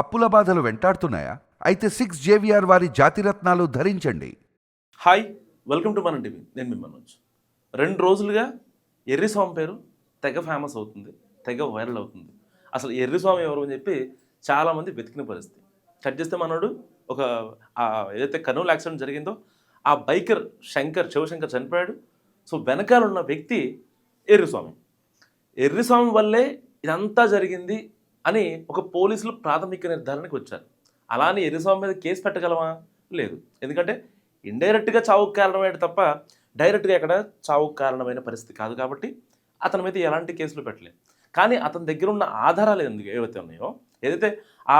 అప్పుల బాధలు వెంటాడుతున్నాయా? అయితే సిక్స్ జేవిఆర్ వారి జాతిరత్నాలు ధరించండి. Hi welcome to Mana TV. నేను మీ మనోజ్. రెండు రోజులుగా ఎర్రిస్వామి పేరు తెగ ఫేమస్ అవుతుంది తెగ వైరల్ అవుతుంది. అసలు ఎర్రిస్వామి ఎవరు అని చెప్పి చాలామంది వెతికిన పరిస్థితి. కట్ చేస్తే మనోడు ఒక ఏదైతే కర్నూలు యాక్సిడెంట్ జరిగిందో ఆ బైకర్ శంకర్ శివశంకర్ చనిపోయాడు. సో వెనకాల ఉన్న వ్యక్తి ఎర్రిస్వామి. ఎర్రిస్వామి వల్లే ఇదంతా జరిగింది. అని ఒక పోలీసులు ప్రాథమిక నిర్ధారణకు వచ్చారు. అలానే ఎర్రిస్వామి మీద కేసు పెట్టగలమా? లేదు. ఎందుకంటే ఇండైరెక్ట్గా చావుకు కారణమైన తప్ప డైరెక్ట్గా ఎక్కడ చావుకు కారణమైన పరిస్థితి కాదు కాబట్టి అతని మీద ఎలాంటి కేసులు పెట్టలేదు. కానీ అతని దగ్గర ఉన్న ఆధారాలు ఎందుకు ఏవైతే ఉన్నాయో ఏదైతే ఆ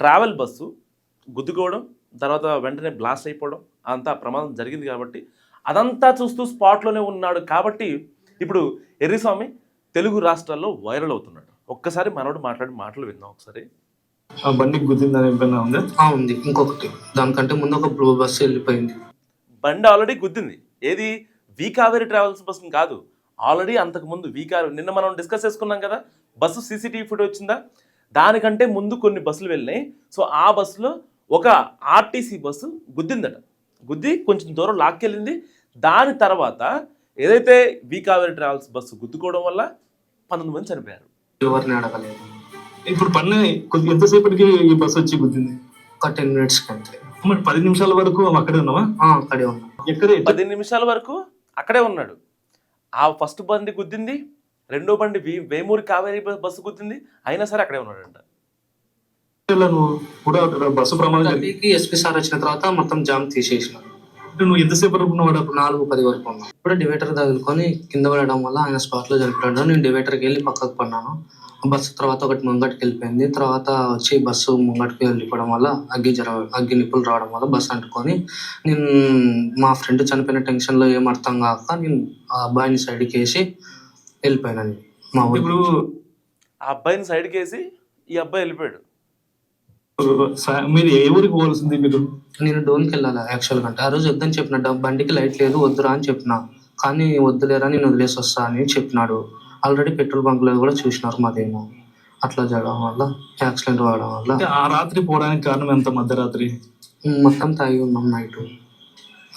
ట్రావెల్ బస్సు గుద్దుకోవడం తర్వాత వెంటనే బ్లాస్ట్ అయిపోవడం అంతా ప్రమాదం జరిగింది కాబట్టి అదంతా చూస్తూ స్పాట్లోనే ఉన్నాడు కాబట్టి ఇప్పుడు ఎర్రిస్వామి తెలుగు రాష్ట్రాల్లో వైరల్ అవుతున్నాడు. ఒక్కసారి మనోడు మాట్లాడి మాటలు విందాం ఒకసారి. ఆ బండికి గుద్దిందని ఏమైనా ఉందా? ఆ, ఉంది. ఇంకొకటి. దానికంటే ముందు ఒక బ్లూ బస్సు వెళ్ళిపోయింది. బండి ఆల్రెడీ గుద్దింది. ఏది? వి కావేరి ట్రావెల్స్ బస్సు కాదు. ఆల్రెడీ అంతకుముందు వి కావేరి నిన్న మనం డిస్కస్ చేసుకున్నాం కదా బస్సు సీసీటీవీ ఫుటేజ్ వచ్చిందా? దానికంటే ముందు కొన్ని బస్సులు వెళ్ళినాయి. సో ఆ బస్సులో ఒక ఆర్టీసీ బస్సు గుద్దిందట. గుద్ది కొంచెం దూరం లాక్కెళ్ళింది. దాని తర్వాత ఏదైతే వి కావేరి ట్రావెల్స్ బస్సు గుద్దుకోవడం వల్ల పంతొమ్మిది మంది చనిపోయారు. ఎవరిని అడగలేదు. ఇప్పుడు పన్ను కొద్ది ఎంతసేపటికి ఈ బస్సు వచ్చి గుద్దింది? ఒక టెన్ మినిట్స్ కంటే మరి పది నిమిషాల వరకు అక్కడే ఉన్నావా? ఆ, అక్కడే ఉన్నా. ఎక్కడ? పది నిమిషాల వరకు అక్కడే ఉన్నాడు. ఆ ఫస్ట్ బండి గుద్దింది రెండో బండి వే- వేమూరి కావేరి బ- బస్సు గుద్దింది అయినా సరే అక్కడే ఉన్నాడంట. నువ్వు? కూడా అక్కడ బస్సు ప్రమాదం జరిగింది ఎస్పీ సార్ వచ్చిన తర్వాత మొత్తం జామ్ తీసేసిన నువ్వు ఎంతసేపు వరకు ఉన్నావు అక్కడ నాలుగు పది వరకు ఉన్నా ఇప్పుడు డివైటర్ తగులుకొని కింద పడడం వల్ల ఆయన స్పాట్లో చనిపోయాడు. నేను డివైటర్కి వెళ్ళి పక్కకు పడినాను బస్సు తర్వాత ఒకటి ముంగటికి వెళ్ళిపోయింది. తర్వాత వచ్చి బస్సు ముంగటికి వెళ్ళిపోవడం వల్ల అగ్గి జర అగ్గి నిప్పులు రావడం వల్ల బస్సు అంటుకొని నేను మా ఫ్రెండ్ చనిపోయిన టెన్షన్లో ఏం అర్థం కాక నేను ఆ అబ్బాయిని సైడ్కి వేసి వెళ్ళిపోయాను మా ఊరు. ఇప్పుడు ఆ అబ్బాయిని సైడ్కి వేసి ఈ అబ్బాయి వెళ్ళిపోయాడు. మీరు ఏ ఊరికి పోవాల్సింది మీరు? నేను డోన్కి వెళ్ళాలి యాక్చువల్ అంటే. ఆ రోజు వద్దని చెప్పిన బండికి లైట్ లేదు వద్దురా అని చెప్పిన. కానీ వద్దులేరా నేను వదిలేసి వస్తా అని చెప్పినాడు. ఆల్రెడీ పెట్రోల్ బంక్లో కూడా చూసినారు మాదేమో. అట్లా జరగడం వల్ల యాక్సిడెంట్ అవ్వడం వల్ల. ఆ రాత్రి పోవడానికి కారణం ఎంత? మధ్యరాత్రి? మొత్తం తాగి ఉన్నాం నైట్.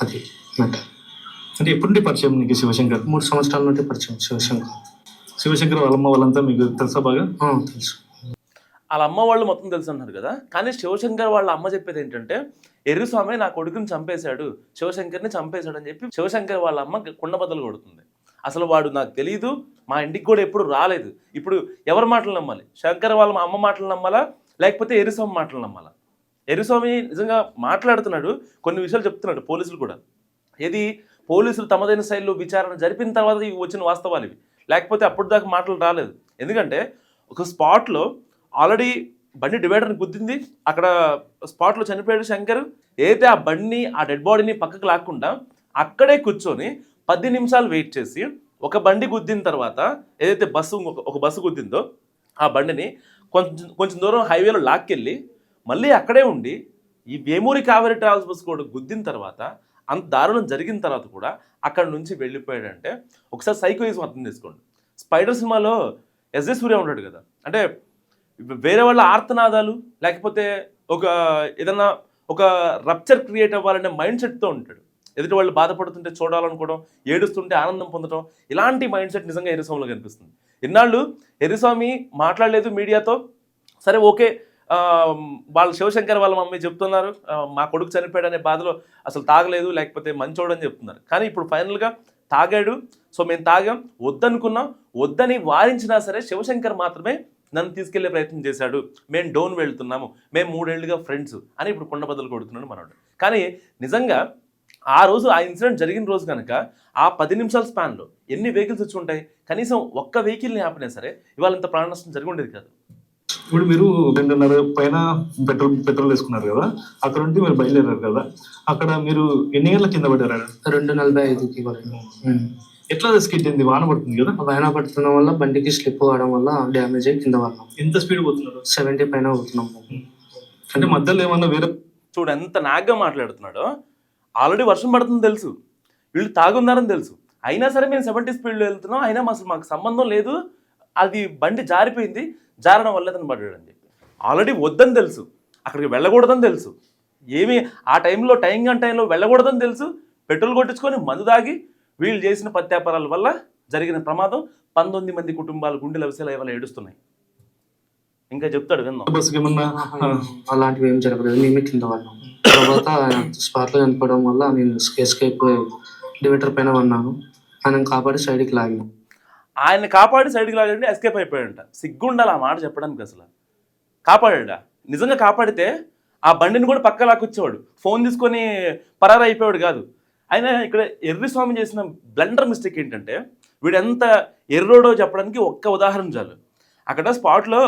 అది అంటే ఎప్పుడు నుండి పరిచయం నీకు శివశంకర్? మూడు సంవత్సరాల నుండి పరిచయం శివశంకర్. శివశంకర్ వాళ్ళమ్మ వాళ్ళంతా మీకు తెలుసా బాగా? తెలుసు. వాళ్ళ అమ్మ వాళ్ళు మొత్తం తెలుసు అన్నారు కదా. కానీ శివశంకర్ వాళ్ళ అమ్మ చెప్పేది ఏంటంటే ఎర్రిస్వామి నా కొడుకుని చంపేశాడు. శివశంకర్ని చంపేశాడు అని చెప్పి శివశంకర్ వాళ్ళ అమ్మ కుండబద్దలు కొడుతుంది. అసలు వాడు నాకు తెలియదు మా ఇంటికి కూడా ఎప్పుడు రాలేదు. ఇప్పుడు ఎవరి మాటలు నమ్మాలి? శంకర్ వాళ్ళ అమ్మ మాటలు నమ్మాలా? లేకపోతే ఎరుస్వామి మాటలు నమ్మాలా? ఎరుస్వామి నిజంగా మాట్లాడుతున్నాడు. కొన్ని విషయాలు చెప్తున్నాడు పోలీసులు కూడా. ఏది? పోలీసులు తమదైన శైలిలో విచారణ జరిపిన తర్వాత ఇవి వచ్చిన వాస్తవాలు ఇవి. లేకపోతే అప్పుడు దాకా మాటలు రాలేదు. ఎందుకంటే ఒక స్పాట్లో ఆల్రెడీ బండి డివైడర్ని గుద్దింది. అక్కడ స్పాట్లో చనిపోయాడు శంకర్. ఏదైతే ఆ బండిని ఆ డెడ్ బాడీని పక్కకు లాక్కుండా అక్కడే కూర్చొని పది నిమిషాలు వెయిట్ చేసి ఒక బండి గుద్దిన తర్వాత ఏదైతే బస్సు ఒక- బస్సు గుద్దిందో ఆ బండిని కొంచెం కొంచెం దూరం హైవేలో లాక్కెళ్ళి మళ్ళీ అక్కడే ఉండి ఈ వేమూరి కావేరి ట్రావెల్స్ బస్సు కూడా గుద్దిన తర్వాత అంత దారుణం జరిగిన తర్వాత కూడా అక్కడ నుంచి వెళ్ళిపోయాడంటే ఒకసారి సైకోయిజం అర్థం చేసుకోండి. స్పైడర్ సినిమాలో ఎస్జే సూర్య ఉంటాడు కదా. అంటే వేరే వాళ్ళ ఆర్తనాదాలు లేకపోతే ఒక ఏదన్నా ఒక రప్చర్ క్రియేట్ అవ్వాలనే మైండ్ సెట్తో ఉంటాడు. ఎదుటి వాళ్ళు బాధపడుతుంటే చూడాలనుకోవడం ఏడుస్తుంటే ఆనందం పొందడం ఇలాంటి మైండ్ సెట్ నిజంగా ఎరిస్వామిలో కనిపిస్తుంది. ఇన్నాళ్ళు ఎరిస్వామి మాట్లాడలేదు మీడియాతో. సరే ఓకే వాళ్ళు వాళ్ళ శివశంకర్ వాళ్ళ మమ్మీ చెప్తున్నారు మా కొడుకు చనిపోయాడు అనే బాధలో అసలు తాగలేదు లేకపోతే మంచోడు అని చెప్తున్నారు. కానీ ఇప్పుడు ఫైనల్గా తాగాడు. సో మేము తాగాం. వద్దనుకున్నాం. వద్దని వారించినా సరే శివశంకర్ మాత్రమే నన్ను తీసుకెళ్ళే ప్రయత్నం చేశాడు. మేము డౌన్ వెళ్తున్నాము. మేము మూడేళ్ళుగా ఫ్రెండ్స్ అని ఇప్పుడు కొండ బదులు కొడుతున్నాడు మనోడు. కానీ నిజంగా ఆ రోజు ఆ ఇన్సిడెంట్ జరిగిన రోజు కనుక ఆ పది నిమిషాల స్పాన్లో ఎన్ని వెహికల్స్ వచ్చి ఉంటాయి? కనీసం ఒక్క వెహికల్ని ఆపినా సరే ఇవాళ ఇంత ప్రాణ నష్టం జరిగి ఉండేది కాదు. ఇప్పుడు మీరు రెండున్నర పైన పెట్రోల్ పెట్రోల్ వేసుకున్నారు కదా అక్కడ నుండి మీరు బయలుదేరారు కదా అక్కడ మీరు ఎన్ని గంటల కింద పడ్డారు? రెండు నలభై ఐదుకి. ఎట్లా స్కిడ్ అయింది వాన పడుతుంది కదా? పైన పడుతున్న వల్ల బండికి స్లిప్ కావడం వల్ల డ్యామేజ్ అయ్యి కింద పడినాం ఎంత స్పీడ్ పోతున్నారు? సెవెంటీ పైన అవుతున్నాం అంటే మధ్యలో ఏమన్నా వేరే చూడు ఎంత నాగ్గా మాట్లాడుతున్నాడో ఆల్రెడీ వర్షం పడుతుంది తెలుసు. వీళ్ళు తాగున్నారని తెలుసు. అయినా సరే మేము సెవెంటీ స్పీడ్లో వెళ్తున్నాం. అయినా అసలు మాకు సంబంధం లేదు. అది బండి జారిపోయింది. జారడం వల్ల అతను పడ్డాడు అని చెప్పి. ఆల్రెడీ వద్దని తెలుసు. అక్కడికి వెళ్ళకూడదని తెలుసు. ఏమి ఆ టైంలో టైం గంట టైంలో వెళ్ళకూడదని తెలుసు. పెట్రోల్ కొట్టించుకొని మందు దాగి వీళ్ళు చేసిన ప్రత్యాపారాల వల్ల జరిగిన ప్రమాదం పంతొమ్మిది మంది కుటుంబాలు గుండెల విషయాలు ఇవాళ ఏడుస్తున్నాయి. ఇంకా చెప్తాడు విందాం బస్సుకి ఏమన్నా ఆ, అలాంటివి ఏం జరగలేదు. మేమే కింద పడ్డాం తర్వాత స్పాట్లో చనిపోవడం వల్ల నేను ఎస్కేప్ పైన ఆయన కాపాడి సైడ్కి లాగిన. ఆయన కాపాడి సైడ్కి లాగండి ఎస్కేప్ అయిపోయాడంట. సిగ్గుండాలి ఆ మాట చెప్పడానికి అసలు. కాపాడా నిజంగా కాపాడితే ఆ బండిని కూడా పక్క లాక్కొచ్చేవాడు. ఫోన్ తీసుకొని పరారు అయిపోయాడు కాదు. ఆయన ఇక్కడ ఎర్రి స్వామి చేసిన బ్లండర్ మిస్టేక్ ఏంటంటే వీడు ఎంత ఎర్రోడో చెప్పడానికి ఒక్క ఉదాహరణ చాలు. అక్కడ స్పాట్లో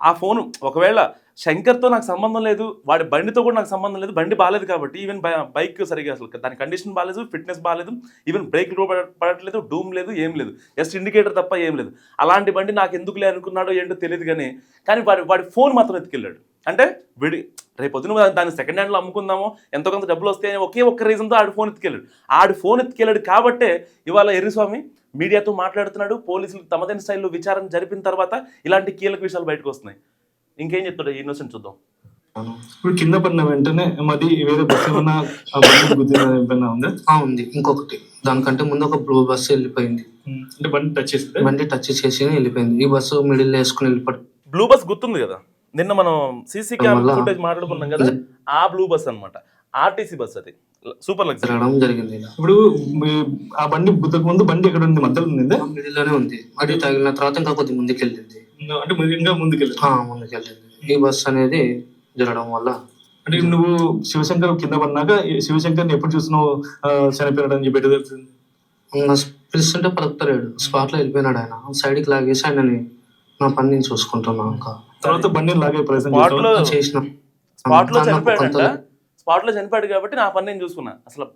ఆ ఫోను ఒకవేళ శంకర్తో నాకు సంబంధం లేదు వాడి బండితో కూడా నాకు సంబంధం లేదు బండి బాగాలేదు కాబట్టి ఈవెన్ బైక్ సరిగా అసలు దాని కండిషన్ బాగాలేదు ఫిట్నెస్ బాగాలేదు ఈవెన్ బ్రేక్ పడట్లేదు డూమ్ లేదు ఏం లేదు. జస్ట్ ఇండికేటర్ తప్ప ఏం లేదు. అలాంటి బండి నాకు ఎందుకులే అనుకున్నాడో ఏంటో తెలియదు కానీ కానీ వాడి వాడి ఫోన్ మాత్రం ఎత్తుకెళ్ళాడు. అంటే విడి రేపు పొద్దున దాన్ని సెకండ్ హ్యాండ్లో అమ్ముకుందామో ఎంతో కొంత డబ్బులు వస్తాయని ఒకే ఒక్క రీజన్తో ఆడి ఫోన్ ఎత్తుకెళ్ళాడు. ఆడి ఫోన్ ఎత్తుకెళ్ళాడు కాబట్టే ఇవాళ ఎర్రిస్వామి మీడియాతో మాట్లాడుతున్నాడు పోలీసులు తమదైన స్టైల్లో విచారణ జరిపిన తర్వాత ఇలాంటి కీలక విషయాలు బయటకు వస్తున్నాయి. ఇంకేం చెప్తాడు ఇన్నోసెంట్ చూద్దాం. ఇప్పుడు కింద పడిన వెంటనే మరి వేరే బస్సు ఏమన్నా ఉందా? ఆ, ఉంది. ఇంకొకటి. దానికంటే ముందు ఒక బ్లూ బస్సు వెళ్ళిపోయింది. అంటే బండి టచ్ చేసిందా? బండి టచ్ చేసి వెళ్ళిపోయింది. ఈ బస్సు మిడిల్ వేసుకుని వెళ్ళిపోయి బ్లూ బస్ గుర్తుంది కదా? నిన్న మనం సీసీ క్యామ్ మళ్ళా- ఫుటేజ్ మాట్లాడుకున్నాం కదా ఆ బ్లూ బస్ అన్నమాట. ఆర్టీసీ బస్ అది. Super luxury. జరిగింది ఇప్పుడు ఆ బండి గుద్దక ముందు బండి ఎక్కడ ఉంది మధ్యలో ఉందా మిడిల్లోనే ఉంది. అది తగిలిన తర్వాత ఇంకా కొద్ది ముందుకు వెళ్ళింది అంటే ఇంకా ముందుకెళ్ళి ఆ, ముందుకు వెళ్ళింది ఈ బస్సు అనేది జరగడం వల్ల అంటే నువ్వు శివశంకర్ కింద పడినాక శివశంకర్ని ఎప్పుడు చూసినావు? ఆ, చనిపోయాడు అని చెప్పి ఎట్లా తెలిసింది ఇంకా పిలుస్తుంటే పలుకుతలేడు. స్పాట్లో వెళ్ళిపోయినాడు ఆయన. సైడ్కి లాగేసి ఆయనని నా పని నేను చూసుకుంటున్నా ఇంకా. తర్వాత బండిని లాగే ప్రయత్నం చేసిన. స్పాట్లో చనిపోయాడంట. స్పాట్లో చనిపోయాడు కాబట్టి నా పని నేను చూసుకున్నా. అసలు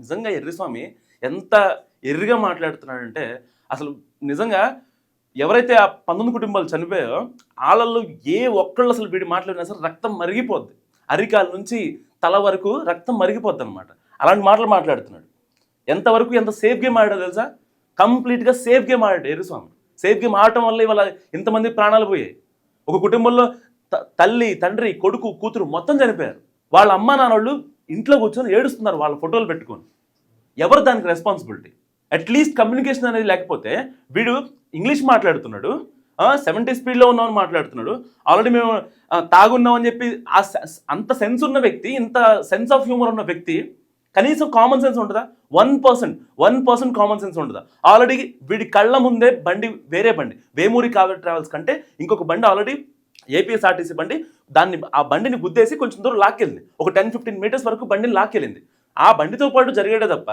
నిజంగా ఎర్రిస్వామి ఎంత ఎర్రిగా మాట్లాడుతున్నాడంటే అసలు నిజంగా ఎవరైతే ఆ పంతొమ్మిది కుటుంబాలు చనిపోయాయో వాళ్ళల్లో ఏ ఒక్కళ్ళు అసలు వీడి మాట్లాడినా సరే రక్తం మరిగిపోద్ది. అరికాల నుంచి తల వరకు రక్తం మరిగిపోద్ది అనమాట అలాంటి మాటలు మాట్లాడుతున్నాడు. ఎంతవరకు ఎంత సేఫ్ గేమ్ ఆడాడో తెలుసా? కంప్లీట్గా సేఫ్ గేమ్ ఆడాడు ఎరుస్వామి సేఫ్ గేమ్ ఆడటం వల్ల ఇవాళ ఇంతమంది ప్రాణాలు పోయాయి. ఒక కుటుంబంలో త- తల్లి తండ్రి కొడుకు కూతురు మొత్తం చనిపోయారు. వాళ్ళ అమ్మ నాన్నోళ్ళు ఇంట్లో కూర్చొని ఏడుస్తున్నారు వాళ్ళ ఫోటోలు పెట్టుకొని. ఎవరు దానికి రెస్పాన్సిబిలిటీ అట్లీస్ట్ కమ్యూనికేషన్ అనేది లేకపోతే వీడు ఇంగ్లీష్ మాట్లాడుతున్నాడు సెవెంటీ స్పీడ్లో ఉన్నామని మాట్లాడుతున్నాడు. ఆల్రెడీ మేము తాగున్నామని చెప్పి ఆ సె- అంత సెన్స్ ఉన్న వ్యక్తి ఇంత సెన్స్ ఆఫ్ హ్యూమర్ ఉన్న వ్యక్తి కనీసం కామన్ సెన్స్ ఉంటుందా? One percent one percent common sense ఉంటుందా? ఆల్రెడీ వీడి కళ్ళ ముందే బండి వేరే బండి. వేమూరి కావేరి ట్రావెల్స్ కంటే ఇంకొక బండి ఆల్రెడీ ఏపీఎస్ఆర్టీసీ బండి దాన్ని ఆ బండిని గుద్దేసి కొంచెం దూరం లాక్కెళ్ళింది. ఒక టెన్ ఫిఫ్టీన్ మీటర్స్ వరకు బండిని లాక్కెళ్ళింది. ఆ బండితో పాటు జరిగేదే తప్ప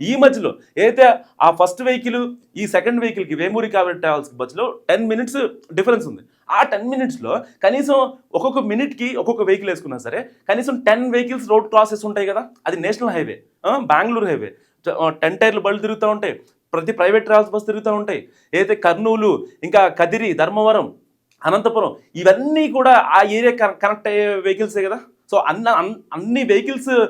ఈ మధ్యలో ఏదైతే ఆ ఫస్ట్ వెహికల్ ఈ సెకండ్ వెహికల్కి వేమూరి కావేరి ట్రావెల్స్కి మధ్యలో టెన్ మినిట్స్ డిఫరెన్స్ ఉంది. ఆ టెన్ మినిట్స్లో కనీసం ఒక్కొక్క మినిట్కి ఒక్కొక్క వెహికల్ వేసుకున్నా సరే కనీసం టెన్ వెహికల్స్ రోడ్ క్రాసెస్ ఉంటాయి కదా అది national highway Bengaluru highway. Ten టైర్లు బళ్ళు తిరుగుతూ ఉంటాయి ప్రతి ప్రైవేట్ ట్రావెల్స్ బస్ తిరుగుతూ ఉంటాయి. ఏదైతే కర్నూలు ఇంకా కదిరి ధర్మవరం అనంతపురం ఇవన్నీ కూడా ఆ ఏరియా కనెక్ట్ అయ్యే వెహికల్సే కదా? సో అన్న అన్- అన్ని వెహికల్స్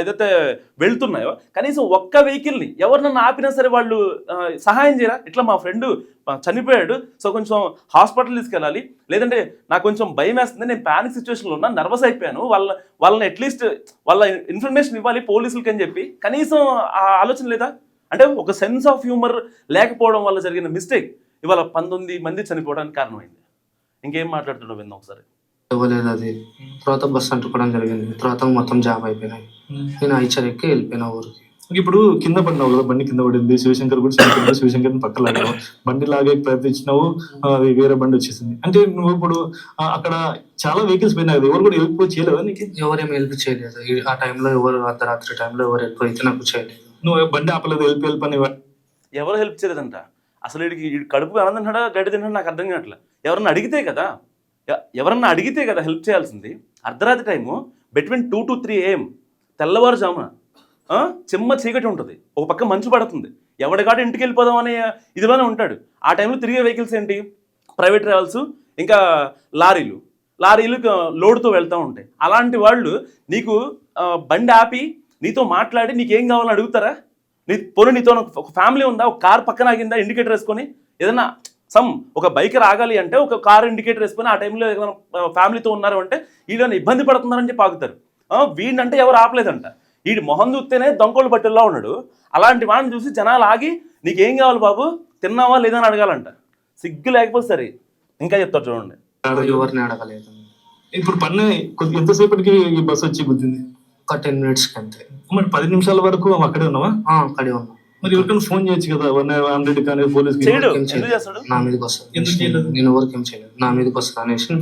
ఏదైతే వెళ్తున్నాయో కనీసం ఒక్క వెహికల్ని ఎవరినన్నా ఆపినా సరే వాళ్ళు సహాయం చేయరా? ఇట్లా మా ఫ్రెండ్ చనిపోయాడు. సో కొంచెం హాస్పిటల్ తీసుకెళ్ళాలి. లేదంటే నాకు కొంచెం భయం వేస్తుంది. నేను ప్యానిక్ సిచ్యువేషన్లో ఉన్నా నర్వస్ అయిపోయాను. వాళ్ళ వాళ్ళని అట్లీస్ట్ వాళ్ళ ఇన్ఫర్మేషన్ ఇవ్వాలి పోలీసులకి అని చెప్పి. కనీసం ఆ ఆలోచన లేదా? అంటే ఒక సెన్స్ ఆఫ్ హ్యూమర్ లేకపోవడం వల్ల జరిగిన మిస్టేక్ ఇవాళ పంతొమ్మిది మంది చనిపోవడానికి కారణమైంది. ఇంకేం మాట్లాడుతున్నావు విందాం ఒకసారి. ఇవ్వలేదు అది తర్వాత బస్సు అంటుకోవడం జరిగింది. తర్వాత మొత్తం జాబ్ అయిపోయినాయి. నేను ఐచర్ ఎక్కి వెళ్ళిపోయిన ఊరికి. ఇప్పుడు కింద పడినావు కదా బండి కింద పడింది. శివశంకర్ కూడా శివశంకర్ పక్క లాగావు. బండి లాగే ప్రయత్నించినావు. ఆ, అది వేరే బండి వచ్చేసింది. అంటే నువ్వు ఇప్పుడు అక్కడ చాలా వెహికల్స్ పోయినాయి కదా. ఎవరు కూడా హెల్ప్ చేయలేదా నీకు? ఎవరేం హెల్ప్ చేయలేదు. ఆ టైంలో ఎవరు అర్ధరాత్రి టైంలో ఎవరు హెల్ప్ అయితే నాకు చేయలేదు. నువ్వు బండి ఆపలేదు హెల్ప్ హెల్ప్ అని ఎవరు హెల్ప్ చేయలేదంట. అసలు వీడికి వీడి కడుపు ఆనందం తింటాడా గడ్డి తింటాడా నాకు అర్థం కావట్లే. ఎవరన్నా అడిగితే కదా. ఎవరన్నా అడిగితే కదా హెల్ప్ చేయాల్సింది. అర్ధరాత్రి time between two to three AM తెల్లవారుజామున చిమ్మ చీకటి ఉంటుంది. ఒక పక్క మంచు పడుతుంది. ఎవడికాడ ఇంటికి వెళ్ళిపోదాం అనే ఇదిలోనే ఉంటాడు. ఆ టైంలో తిరిగే వెహికల్స్ ఏంటి? ప్రైవేట్ ట్రావెల్స్ ఇంకా లారీలు. లారీలు లోడ్తో వెళ్తూ ఉంటాయి. అలాంటి వాళ్ళు నీకు బండి ఆపి నీతో మాట్లాడి నీకేం కావాలని అడుగుతారా? నీ పొరు నీతో ఒక- ఒక ఫ్యామిలీ ఉందా? ఒక కార్ పక్కన ఆగిందా? ఇండికేటర్ వేసుకొని ఏదన్నా సమ్ ఒక బైకర్ ఆగాలి అంటే ఒక కార్ ఇండికేటర్ వేసుకొని ఆ టైంలో ఫ్యామిలీతో ఉన్నారు అంటే వీళ్ళని ఇబ్బంది పడుతున్నారని చెప్పి ఆగుతారు. వీడినంటే ఎవరు ఆపలేదంట. వీడి మొహం చూస్తేనే దొంగోళ్ళు బట్టల్లో ఉన్నాడు. అలాంటి వాడిని చూసి జనాలు ఆగి నీకేం కావాలి బాబు? తిన్నావా లేదా? అని అడగాలంట. సిగ్గు లేకపోతే సరే. ఇంకా చెప్తారు చూడండి. ఎవరిని అడగలేదు. ఇప్పుడు పన్ను కొద్ది ఎంతసేపటికి ఈ బస్సు వచ్చి గుద్దింది? ఒక టెన్ మినిట్స్కి అంతే. మరి పది నిమిషాల వరకు అక్కడే ఉన్నావా? ఆ, అక్కడే ఉన్నా. మరి ఎవరికైనా ఫోన్ చేయొచ్చు కదా? వన్ హండ్రెడ్ కానీ పోలీస్ చేయడు. ఎందుకు. చేస్తాడు? నా మీదకి చేయలేదు? నేను ఎవరికి ఏం చేయలేదు. నా మీదకి వస్తుంది అనేసి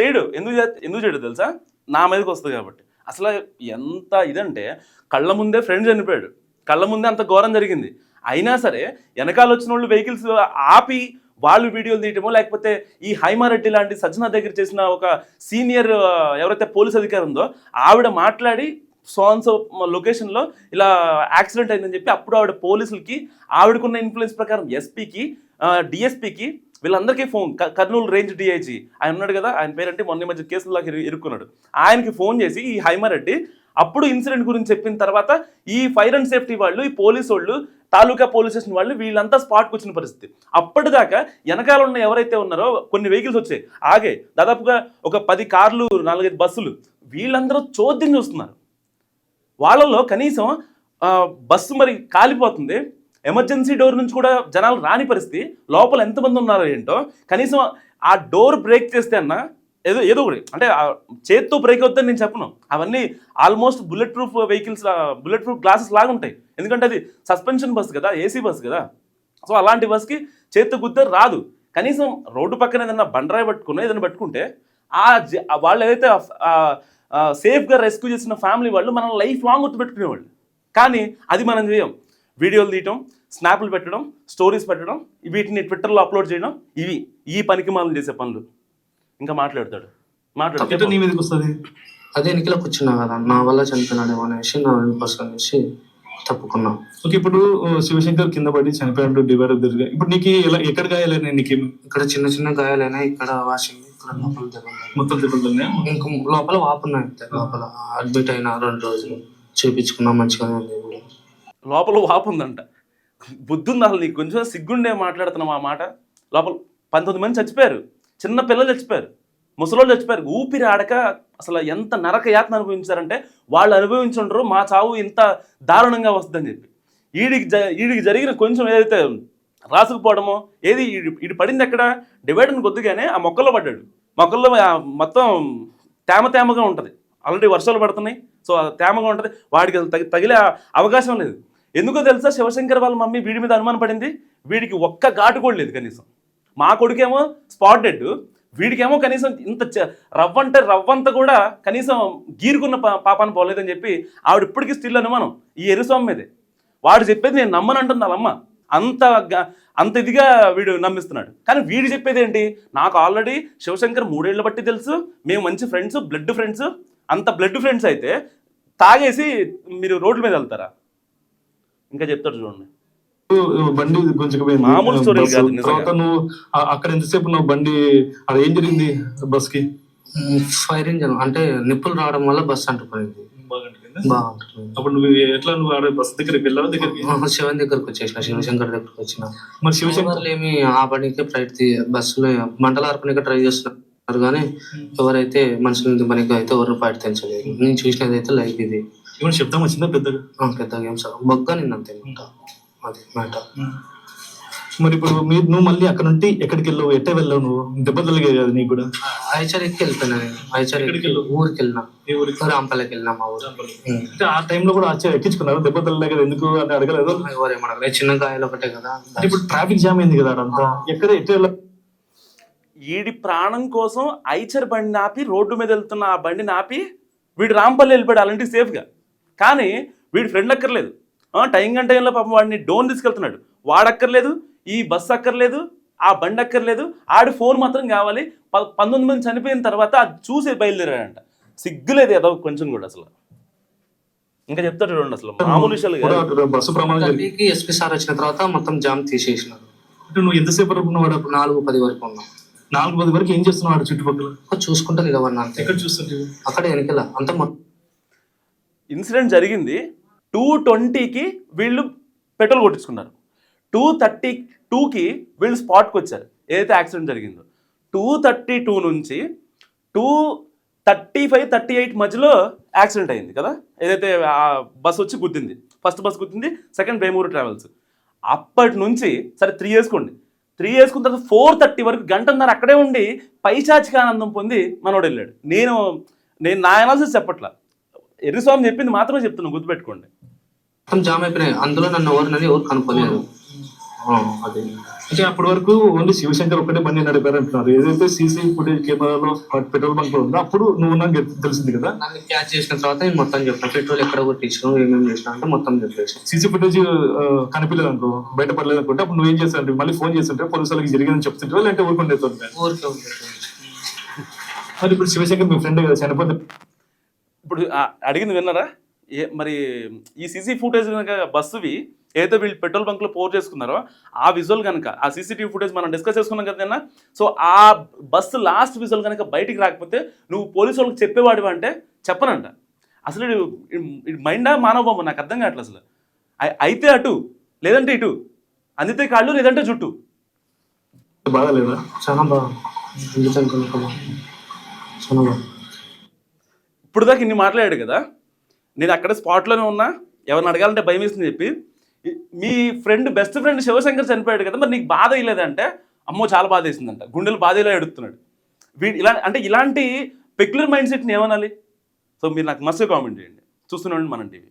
చేయడు. ఎందుకు చే- ఎందుకు చేయడు తెలుసా? నా మీదకి వస్తుంది కాబట్టి. అసలు ఎంత ఇదంటే కళ్ళ ముందే ఫ్రెండ్ చనిపోయాడు. కళ్ళ ముందే అంత ఘోరం జరిగింది. అయినా సరే వెనకాల వచ్చిన వాళ్ళు వెహికల్స్ ఆపి వాళ్ళు వీడియోలు తీయటమో లేకపోతే ఈ హైమారెడ్డి లాంటి సజ్జన దగ్గర చేసిన ఒక సీనియర్ ఎవరైతే పోలీస్ అధికారి ఉందో ఆవిడ మాట్లాడి సోన్సో లొకేషన్లో ఇలా యాక్సిడెంట్ అయిందని చెప్పి అప్పుడు ఆవిడ పోలీసులకి ఆవిడకున్న ఇన్ఫ్లుయెన్స్ ప్రకారం ఎస్పీకి డిఎస్పీకి వీళ్ళందరికీ ఫోన్ క- కర్నూలు రేంజ్ డిఐజీ ఆయన ఉన్నాడు కదా ఆయన పేరంటే? మొన్న మధ్య కేసుల్లోకి ఇరుక్కున్నాడు. ఆయనకి ఫోన్ చేసి ఈ హైమారెడ్డి అప్పుడు ఇన్సిడెంట్ గురించి చెప్పిన తర్వాత ఈ ఫైర్ అండ్ సేఫ్టీ వాళ్ళు ఈ పోలీస్ వాళ్ళు తాలూకా పోలీస్ స్టేషన్ వాళ్ళు వీళ్ళంతా స్పాట్కి వచ్చిన పరిస్థితి. అప్పటిదాకా వెనకాల ఉన్న ఎవరైతే ఉన్నారో కొన్ని వెహికల్స్ వచ్చాయి. ఆగే దాదాపుగా ఒక పది కార్లు నాలుగైదు బస్సులు వీళ్ళందరూ చోద్యం చూస్తున్నారు. వాళ్ళల్లో కనీసం బస్సు మరి కాలిపోతుంది. ఎమర్జెన్సీ డోర్ నుంచి కూడా జనాలు రాని పరిస్థితి. లోపల ఎంతమంది ఉన్నారో ఏంటో. కనీసం ఆ డోర్ బ్రేక్ చేస్తే అన్న ఏదో ఏదో ఒకటి. అంటే చేత్తో బ్రేక్ అవుతుందని నేను చెప్పను. అవన్నీ almost bullet proof vehicles bullet proof glasses లాగా ఉంటాయి. ఎందుకంటే అది సస్పెన్షన్ బస్ కదా ఏసీ బస్ కదా. సో అలాంటి బస్కి చేత్తో గుద్ద రాదు. కనీసం రోడ్డు పక్కన ఏదైనా బండరాయి పట్టుకుని ఏదైనా పట్టుకుంటే ఆ జ- ఆ వాళ్ళు ఏదైతే సేఫ్గా రెస్క్యూ చేసిన ఫ్యామిలీ వాళ్ళు మనం లైఫ్ లాంగ్ గుర్తుపెట్టుకునేవాళ్ళు. కానీ అది మనం చేయం. వీడియోలు తీయటం స్నాప్లు పెట్టడం స్టోరీస్ పెట్టడం వీటిని ట్విట్టర్లో అప్లోడ్ చేయడం ఇవి ఈ పనికి మనం చేసే పనులు. ఇంకా మాట్లాడతాడు. ఎట్లా నీ మీదకి వస్తుంది. అదే ఎన్నికలో కూర్చున్నా కదా నా వల్ల చనిపోయినాడేమో అనేసి నా కోసం అనేసి తప్పుకున్నా. ఓకే ఇప్పుడు శివశంకర్ కింద పడి చనిపోయాడు డివైడర్ దగ్గర ఇప్పుడు నీకు ఎలా ఎక్కడ గాయాలని నీకేమి? ఇక్కడ చిన్న చిన్న గాయాలైనా ఇక్కడ వాసింది. లోపల మొత్తం దెబ్బలు ఇంకా లోపల వాపున్నాయి లోపల అడ్మిట్ అయినా రెండు రోజులు చూపించుకున్నా మంచిగానే ఉంది. లోపల వాపు ఉందంట. బుద్ధి ఉంది అసలు నీకు? కొంచెం సిగ్గుండే మాట్లాడుతున్నాం ఆ మాట. లోపల పంతొమ్మిది మంది చచ్చిపోయారు. చిన్న పిల్లలు చచ్చిపోయారు. ముసలోళ్ళు చచ్చిపోయారు. ఊపిరి ఆడక అసలు ఎంత నరక యాతన అనుభవించారంటే వాళ్ళు అనుభవించుండ్రు మా చావు ఇంత దారుణంగా వస్తుందని చెప్పి. ఈడికి జ ఈడికి జరిగిన కొంచెం ఏదైతే రాసుకుపోవడమో ఏది ఈడి ఈడు పడింది ఎక్కడ? డివైడర్ని కొద్దిగానే ఆ మొక్కల్లో పడ్డాడు. మొక్కల్లో మొత్తం తేమ తేమగా ఉంటుంది. ఆల్రెడీ వర్షాలు పడుతున్నాయి సో తేమగా ఉంటుంది. వాడికి తగి తగిలే అవకాశం లేదు. ఎందుకో తెలుసా? శివశంకర్ వాళ్ళ మమ్మీ వీడి మీద అనుమానం పడింది. వీడికి ఒక్క ఘాటు కూడా లేదు కనీసం. మా కొడుకేమో స్పాట్ డెడ్ వీడికేమో కనీసం ఇంత చ- రవ్వంటే రవ్వంత కూడా కనీసం గీరుకున్న పా పాపాన్ని పోలేదని చెప్పి ఆవిడ ఇప్పటికీ స్టిల్ అనుమానం. ఈ ఎరుస్వామి మీదే. వాడు చెప్పేది నేను నమ్మను అంటుంది వాళ్ళమ్మ. అంత అంత ఇదిగా వీడు నమ్మిస్తున్నాడు. కానీ వీడు చెప్పేది ఏంటి? నాకు ఆల్రెడీ శివశంకర్ మూడేళ్ళ బట్టి తెలుసు. మేము మంచి ఫ్రెండ్స్ బ్లడ్ ఫ్రెండ్స్ అంత బ్లడ్ ఫ్రెండ్స్ అయితే తాగేసి మీరు రోడ్ల మీద వెళ్తారా? ఇంకా చెప్తాడు చూడండి. బండి గుంజుకుపోయింది. మామూలు బస్సు. కాదు. తర్వాత నువ్వు అక్కడ ఎంతసేపు నువ్వు బండి? అది ఏం జరిగింది బస్కి ఫైర్ ఇంజన్ అంటే నిప్పులు రావడం వల్ల బస్ అంటుకుపోయింది. బాగా అంటుకుంది అప్పుడు నువ్వు ఎట్లా నువ్వు ఆడ బస్ దగ్గరికి వెళ్ళావు దగ్గరికి? శివన్ దగ్గరకు వచ్చేసిన శివశంకర్ దగ్గరకు వచ్చిన. మరి శివశంకర్ ఏమి ఆ పనికి ప్రయత్ని బస్సులో మంటలు ఆర్పడానికి ట్రై చేస్తున్నారు కానీ ఎవరైతే మనుషులు పనికి అయితే ఎవరు ప్రయత్నించలేదు నేను చూసినది అయితే లైఫ్ ఇది. ఏమైనా శబ్దం వచ్చిందా పెద్దగా? ఆ, పెద్ద గేమ్స్ బొగ్గ నిన్న అంతే మాట అది మాట. మరి ఇప్పుడు మీరు నువ్వు మళ్ళీ అక్కడ నుండి ఎక్కడికి వెళ్ళావు? ఎట్ట వెళ్ళావు నువ్వు? దెబ్బ తగిలే కదా నీకు కూడా. ఐచర్ ఎక్కి వెళ్ళిపోయినా నేను. ఎక్కి వెళ్ళావు? ఊరికి వెళ్ళినా. ఊరికి? రాంపల్లకి వెళ్ళినా మా ఊరు. ఆ టైంలో కూడా ఆశ్చర్య ఎక్కించుకున్నారు? దెబ్బ తగలే కదా? ఎందుకు అని అడగలేదు? ఎవరేమనగా చిన్న గాయాలు ఒకటే కదా. ఇప్పుడు ట్రాఫిక్ జామ్ అయింది కదా ఎక్కడ ఎట్ట వీడి ప్రాణం కోసం ఐచర్ బండిని ఆపి రోడ్డు మీద వెళ్తున్న ఆ బండిని ఆపి వీడు రాంపల్లి వెళ్ళిపోయాడు అలాంటి సేఫ్గా కానీ వీడి ఫ్రెండ్ అక్కర్లేదు. ఆ, టైం గంట టైంలో పాపం వాడిని డోన్ తీసుకెళ్తున్నాడు. వాడక్కర్లేదు ఈ బస్సు అక్కర్లేదు ఆ బండి అక్కర్లేదు ఆడి ఫోన్ మాత్రం కావాలి. ప- పంతొమ్మిది మంది చనిపోయిన తర్వాత అది చూసి బయలుదేరాడంట. సిగ్గులేదు ఏదో కొంచెం కూడా అసలు. ఇంకా చెప్తాడు చూడండి అసలు. మామూలు విషయాలు కాదు. కూడా బస్సు ప్రమాదం జరిగింది ఢిల్లీకి ఎస్పీ సార్ వచ్చిన తర్వాత మొత్తం జామ్ తీసేసినారు. అంటే నువ్వు ఎంతసేపు వరకు ఉన్నావు? నాలుగు పది వరకు ఉన్నాం. నాలుగు పది వరకు ఏం చేస్తున్నావు ఆడ చుట్టుపక్కల? చూసుకుంటా అంతే. ఎక్కడ చూస్తుంటే? అక్కడ వెనకెళ్ళ అంత మొత్తం ఇన్సిడెంట్ జరిగింది. టూ ట్వంటీకి వీళ్ళు పెట్రోల్ కొట్టించుకున్నారు. టూ థర్టీ టూకి వీళ్ళు స్పాట్కి వచ్చారు ఏదైతే యాక్సిడెంట్ జరిగిందో. టూ థర్టీ టూ నుంచి two thirty five thirty eight మధ్యలో యాక్సిడెంట్ అయింది కదా. ఏదైతే ఆ బస్ వచ్చి గుద్దింది. ఫస్ట్ బస్ గుద్దింది సెకండ్ వేమూరు ట్రావెల్స్. అప్పటి నుంచి సరే త్రీ వేసుకోండి త్రీ వేసుకున్న తర్వాత ఫోర్ థర్టీ వరకు గంటన్నర అక్కడే ఉండి పైశాచిక ఆనందం పొంది మనోడు వెళ్ళాడు నేను నేను నా అనాలిసిస్ చెప్పట్లా. ఎర్రిస్వామి చెప్పింది మాత్రమే చెప్తున్నాను గుర్తుపెట్టుకోండి. జామ్ అయిపోయినాయి. అందులో నన్ను ఎవరినని ఎవరు కనుక్కోలేదు. అదే. అంటే అప్పటి వరకు ఓన్లీ శివశంకర్ ఒక్కటే బండి నడిపారు అంటున్నారు ఏదైతే సీసీ ఫుటేజ్ కెమెరాలో పెట్రోల్ బంక్లో ఉందో అప్పుడు నువ్వు నాకు తెలిసింది కదా? నన్ను క్యాచ్ చేసిన తర్వాత నేను మొత్తం చెప్పిన పెట్రోల్ ఎక్కడ కొట్టించాను ఏమేమి చేసిన అంటే మొత్తం చెప్పేసి. సీసీ ఫుటేజ్ కనిపించలేదు అనుకో బయటపడలేదు అనుకుంటే అప్పుడు నువ్వేం చేస్తావు మళ్ళీ ఫోన్ చేస్తుంటే పోలీసు వాళ్ళకి జరిగిందని చెప్తుంటే లేదంటే ఊరుకుంటే ఊరికే. మరి ఇప్పుడు శివశంకర్ మీ ఫ్రెండ్ కదా చనిపోతే ఇప్పుడు అడిగింది విన్నారా? ఏ మరి ఈ సీసీ ఫుటేజ్ కనుక బస్సువి ఏదైతే వీళ్ళు పెట్రోల్ బంక్లో పోర్ చేసుకున్నారో ఆ విజువల్ కనుక ఆ సీసీటీవీ ఫుటేజ్ మనం డిస్కస్ చేసుకున్నాం కదా సో ఆ బస్సు లాస్ట్ విజువల్ కనుక బయటికి రాకపోతే నువ్వు పోలీసు వాళ్ళకి చెప్పేవాడివి అంటే చెప్పనంట. అసలు మైండా మానవ బొమ్మ? నాకు అర్థం కావట్లేదు అసలు. అయి- అయితే అటు లేదంటే ఇటు అందితే కాళ్ళు లేదంటే జుట్టు. చాలా బాగా. ఇప్పుడు దాకా ఇన్ని మాట్లాడాడు కదా. నేను అక్కడ స్పాట్లోనే ఉన్నా ఎవరిని అడగాలంటే భయం వేసింది చెప్పి మీ ఫ్రెండ్ బెస్ట్ ఫ్రెండ్ శివశంకర్ చనిపోయాడు కదా మరి నీకు బాధ వేయలేదంటే అమ్మో చాలా బాధ వేసిందంట. గుండెలు బాధలో ఎడుతున్నాడు వీ ఇలా అంటే ఇలాంటి పెక్యులర్ మైండ్ సెట్ని ఏమనాలి? సో మీరు నాకు మస్తు కామెంట్ చేయండి. చూస్తున్నాండి మనం టీవీ.